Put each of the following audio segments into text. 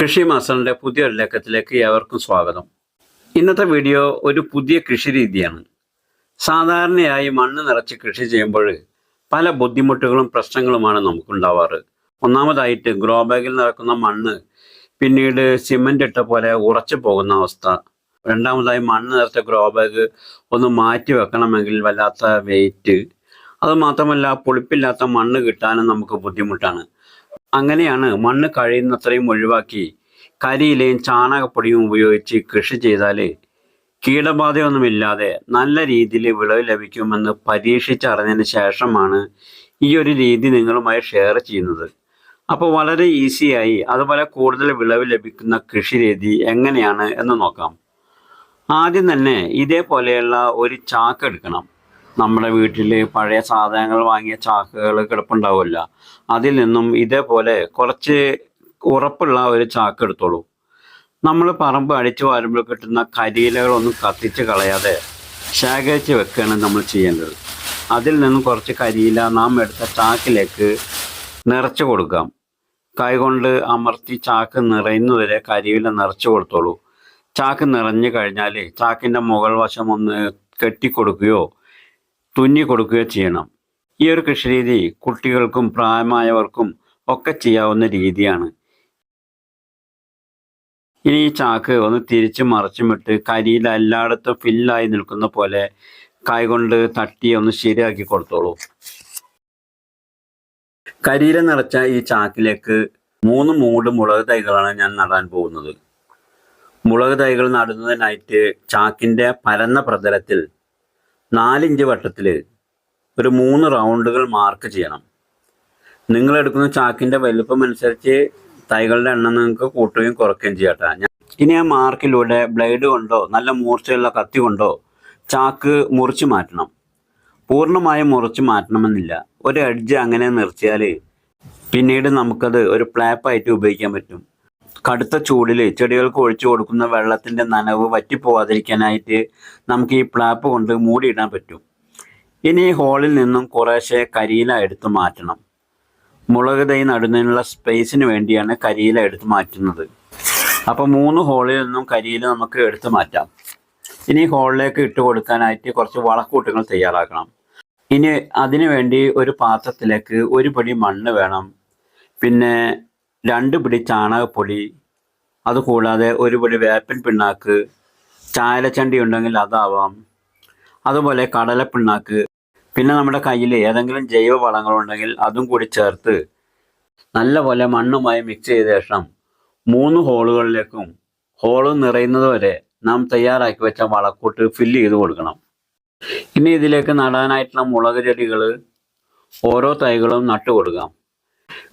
കൃഷി മാസ്റ്ററിന്റെ പുതിയൊരു ലക്കത്തിലേക്ക് ഏവർക്കും സ്വാഗതം. ഇന്നത്തെ വീഡിയോ ഒരു പുതിയ കൃഷി രീതിയാണ് സാധാരണയായി മണ്ണ് നിറച്ച് കൃഷി ചെയ്യുമ്പോൾ പല ബുദ്ധിമുട്ടുകളും പ്രശ്നങ്ങളുമാണ് നമുക്കുണ്ടാവാറ്. ഒന്നാമതായിട്ട് ഗ്രോ ബാഗിൽ നിറക്കുന്ന മണ്ണ് പിന്നീട് സിമന്റ് ഇട്ട പോലെ ഉറച്ചു പോകുന്ന അവസ്ഥ. രണ്ടാമതായി മണ്ണ് നിറച്ച ഗ്രോ ബാഗ് ഒന്ന് മാറ്റി വെക്കണമെങ്കിൽ വല്ലാത്ത വെയിറ്റ്. അതുമാത്രമല്ല പൊളിപ്പില്ലാത്ത മണ്ണ് കിട്ടാനും നമുക്ക് ബുദ്ധിമുട്ടാണ്. അങ്ങനെയാണ് മണ്ണ് കഴിയുന്നത്രയും ഒഴിവാക്കി കരിയിലയും ചാണകപ്പൊടിയും ഉപയോഗിച്ച് കൃഷി ചെയ്താൽ കീടബാധയൊന്നുമില്ലാതെ നല്ല രീതിയിൽ വിളവ് ലഭിക്കുമെന്ന് പരീക്ഷിച്ചറിഞ്ഞതിന് ശേഷമാണ് ഈ ഒരു രീതി നിങ്ങളുമായി ഷെയർ ചെയ്യുന്നത്. അപ്പോൾ വളരെ ഈസിയായി അതുപോലെ കൂടുതൽ വിളവ് ലഭിക്കുന്ന കൃഷി രീതി എങ്ങനെയാണ് എന്ന് നോക്കാം. ആദ്യം തന്നെ ഇതേപോലെയുള്ള ഒരു ചാക്ക് എടുക്കണം. നമ്മുടെ വീട്ടിൽ പഴയ സാധനങ്ങൾ വാങ്ങിയ ചാക്കുകൾ കിടപ്പുണ്ടാവില്ല അതിൽ നിന്നും ഇതേപോലെ കുറച്ച് ഉറപ്പുള്ള ഒരു ചാക്ക് എടുത്തോളൂ. നമ്മൾ പറമ്പ് അടിച്ചു വാരുമ്പോൾ കിട്ടുന്ന കരിയിലകളൊന്നും കത്തിച്ച് കളയാതെ ശേഖരിച്ച് വെക്കുകയാണ് നമ്മൾ ചെയ്യേണ്ടത്. അതിൽ നിന്നും കുറച്ച് കരിയില നാം എടുത്ത ചാക്കിലേക്ക് നിറച്ചു കൊടുക്കാം. കൈകൊണ്ട് അമർത്തി ചാക്ക് നിറയുന്നവരെ കരിയില നിറച്ചു കൊടുത്തോളൂ. ചാക്ക് നിറഞ്ഞു കഴിഞ്ഞാൽ ചാക്കിന്റെ മുകൾ വശം ഒന്ന് കെട്ടിക്കൊടുക്കുകയോ തുന്നി കൊടുക്കുകയോ ചെയ്യണം. ഈ ഒരു കൃഷിരീതി കുട്ടികൾക്കും പ്രായമായവർക്കും ഒക്കെ ചെയ്യാവുന്ന രീതിയാണ്. ഇനി ഈ ചാക്ക് ഒന്ന് തിരിച്ച് മറിച്ചുമിട്ട് കരിയിൽ എല്ലായിടത്തും ഫില്ലായി നിൽക്കുന്ന പോലെ കൈ കൊണ്ട് തട്ടി ഒന്ന് ശരിയാക്കി കൊടുത്തോളൂ. കരിയില നിറച്ച ഈ ചാക്കിലേക്ക് മൂന്ന് മൂട് മുളക് തൈകളാണ് ഞാൻ നടാൻ പോകുന്നത്. മുളക് തൈകൾ നടുന്നതിനായിട്ട് ചാക്കിന്റെ പരന്ന പ്രതലത്തിൽ നാലിഞ്ച് വട്ടത്തിൽ ഒരു മൂന്ന് റൗണ്ടുകൾ മാർക്ക് ചെയ്യണം. നിങ്ങൾ എടുക്കുന്ന ചാക്കിന്റെ വലുപ്പം അനുസരിച്ച് തൈകളുടെ എണ്ണം നിങ്ങൾക്ക് കൂട്ടുകയും കുറയ്ക്കുകയും ചെയ്യട്ടെ ഇനി ആ മാർക്കിലൂടെ ബ്ലേഡ് കൊണ്ടോ നല്ല മൂർച്ചയുള്ള കത്തി കൊണ്ടോ ചാക്ക് മുറിച്ച് മാറ്റണം. പൂർണമായും മുറിച്ച് മാറ്റണമെന്നില്ല. ഒരു എഡ്ജ് അങ്ങനെ നിർത്തിയാൽ പിന്നീട് നമുക്കത് ഒരു പ്ലാപ്പായിട്ട് ഉപയോഗിക്കാൻ പറ്റും. കടുത്ത ചൂടിൽ ചെടികൾക്ക് ഒഴിച്ചു കൊടുക്കുന്ന വെള്ളത്തിന്റെ നനവ് വറ്റിപ്പോവാതിരിക്കാനായിട്ട് നമുക്ക് ഈ പ്ലാപ്പ് കൊണ്ട് മൂടിയിടാൻ പറ്റും. ഇനി ഹോളിൽ നിന്നും കുറേശ്ശെ കരിയില എടുത്ത് മാറ്റണം. മുളക് തൈ നടുന്നതിനുള്ള സ്പേസിന് വേണ്ടിയാണ് കരിയില എടുത്ത് മാറ്റുന്നത്. അപ്പോൾ മൂന്ന് ഹോളിൽ നിന്നും കരിയില നമുക്ക് എടുത്ത് മാറ്റാം. ഇനി ഹോളിലേക്ക് ഇട്ട് കൊടുക്കാനായിട്ട് കുറച്ച് വളക്കൂട്ടുകൾ തയ്യാറാക്കണം. ഇനി അതിനു വേണ്ടി ഒരു പാത്രത്തിലേക്ക് ഒരു പിടി മണ്ണ് വേണം. പിന്നെ രണ്ട് പിടി ചാണകപ്പൊടി അതുകൂടാതെ ഒരു പിടി വേപ്പിൻ പിണ്ണാക്ക് ചായലച്ചണ്ടി ഉണ്ടെങ്കിൽ അതാവാം. അതുപോലെ കടലപ്പിണ്ണാക്ക് പിന്നെ നമ്മുടെ കയ്യിൽ ഏതെങ്കിലും ജൈവ വളങ്ങളുണ്ടെങ്കിൽ അതും കൂടി ചേർത്ത് നല്ലപോലെ മണ്ണുമായി മിക്സ് ചെയ്ത ശേഷം മൂന്ന് ഹോളുകളിലേക്കും ഹോൾ നിറയുന്നത് വരെ നാം തയ്യാറാക്കി വെച്ച വളക്കൂട്ട് ഫില്ല് ചെയ്ത് കൊടുക്കണം. ഇനി ഇതിലേക്ക് നടാനായിട്ടുള്ള മുളക് ചെടികൾ ഓരോ തൈകളും നട്ടു കൊടുക്കാം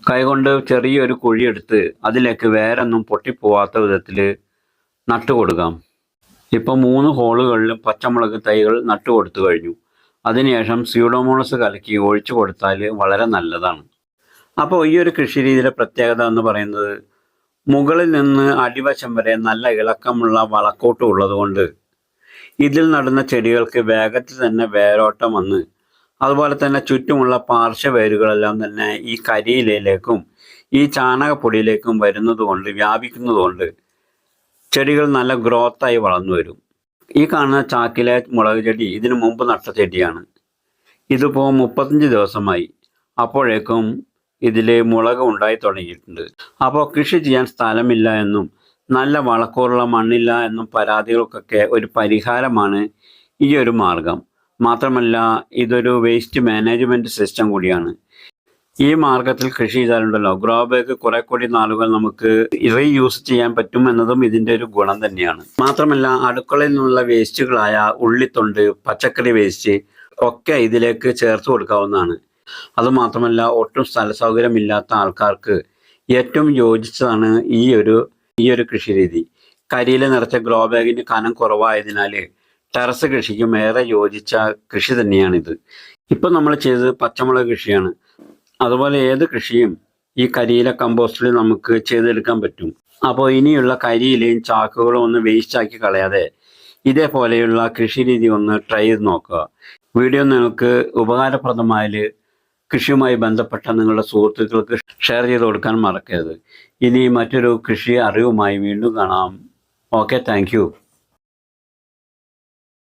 കൈകൊണ്ട് ചെറിയൊരു കുഴിയെടുത്ത് അതിലേക്ക് വേരൊന്നും പൊട്ടിപ്പോവാത്ത വിധത്തിൽ നട്ടു കൊടുക്കാം ഇപ്പോൾ മൂന്ന് ഹോളുകളിലും പച്ചമുളക് തൈകൾ നട്ടു കൊടുത്തു കഴിഞ്ഞു. അതിനുശേഷം സ്യൂഡോമോണസ് കലക്കി ഒഴിച്ചു കൊടുത്താൽ വളരെ നല്ലതാണ്. അപ്പോൾ ഈ ഒരു കൃഷി രീതിയിലെ പ്രത്യേകത എന്ന് പറയുന്നത് മുകളിൽ നിന്ന് അടിവശം വരെ നല്ല ഇളക്കമുള്ള വളക്കൂട്ട് ഉള്ളതുകൊണ്ട് ഇതിൽ നടുന്ന ചെടികൾക്ക് വേഗത്തിൽ തന്നെ വേരോട്ടം വന്ന് അതുപോലെ തന്നെ ചുറ്റുമുള്ള പാർശ്വവേരുകളെല്ലാം തന്നെ ഈ കരിയിലയിലേക്കും ഈ ചാണകപ്പൊടിയിലേക്കും വരുന്നതുകൊണ്ട് കൊണ്ട് വ്യാപിക്കുന്നത് കൊണ്ട് ചെടികൾ നല്ല ഗ്രോത്തായി വളർന്നു വരും. ഈ കാണുന്ന ചാക്കിലെ മുളക് ചെടി ഇതിനു മുമ്പ് നട്ട ചെടിയാണ്. ഇതിപ്പോൾ മുപ്പത്തഞ്ച് ദിവസമായി. അപ്പോഴേക്കും ഇതിൽ മുളക് ഉണ്ടായി തുടങ്ങിയിട്ടുണ്ട്. അപ്പോൾ കൃഷി ചെയ്യാൻ സ്ഥലമില്ല എന്നും നല്ല വളക്കൂറുള്ള മണ്ണില്ല എന്നും പരാതികൾക്കൊക്കെ ഒരു പരിഹാരമാണ് ഈ ഒരു മാർഗം. മാത്രമല്ല ഇതൊരു വേസ്റ്റ് മാനേജ്മെന്റ് സിസ്റ്റം കൂടിയാണ്. ഈ മാർഗത്തിൽ കൃഷി ചെയ്താലുണ്ടല്ലോ ഗ്രോ ബാഗ് കുറെ കൂടി നാളുകൾ നമുക്ക് റീയൂസ് ചെയ്യാൻ പറ്റും എന്നതും ഇതിന്റെ ഒരു ഗുണം തന്നെയാണ്. മാത്രമല്ല അടുക്കളയിൽ നിന്നുള്ള വേസ്റ്റുകളായ ഉള്ളിത്തൊണ്ട് പച്ചക്കറി വേസ്റ്റ് ഒക്കെ ഇതിലേക്ക് ചേർത്ത് കൊടുക്കാവുന്നതാണ്. അതുമാത്രമല്ല ഒട്ടും സ്ഥല സൗകര്യമില്ലാത്ത ആൾക്കാർക്ക് ഏറ്റവും യോജിച്ചതാണ് ഈ ഒരു ഈ ഒരു കൃഷി രീതി. കരിയില നിറച്ച ഗ്രോ ബാഗിന് കനം കുറവായതിനാൽ ടെറസ് കൃഷിക്കും ഏറെ യോജിച്ച കൃഷി തന്നെയാണിത്. ഇപ്പം നമ്മൾ ചെയ്തത് പച്ചമുളക് കൃഷിയാണ്. അതുപോലെ ഏത് കൃഷിയും ഈ കരിയില കമ്പോസ്റ്റിൽ നമുക്ക് ചെയ്തെടുക്കാൻ പറ്റും. അപ്പോൾ ഇനിയുള്ള കരിയിലയും ചാക്കുകളും ഒന്ന് വേസ്റ്റ് ആക്കി കളയാതെ ഇതേപോലെയുള്ള കൃഷി രീതി ഒന്ന് ട്രൈ ചെയ്ത് നോക്കുക. വീഡിയോ നിങ്ങൾക്ക് ഉപകാരപ്രദമായാൽ കൃഷിയുമായി ബന്ധപ്പെട്ട നിങ്ങളുടെ സുഹൃത്തുക്കൾക്ക് ഷെയർ ചെയ്ത് കൊടുക്കാൻ മറക്കരുത്. ഇനി മറ്റൊരു കൃഷി അറിവുമായി വീണ്ടും കാണാം. Okay thank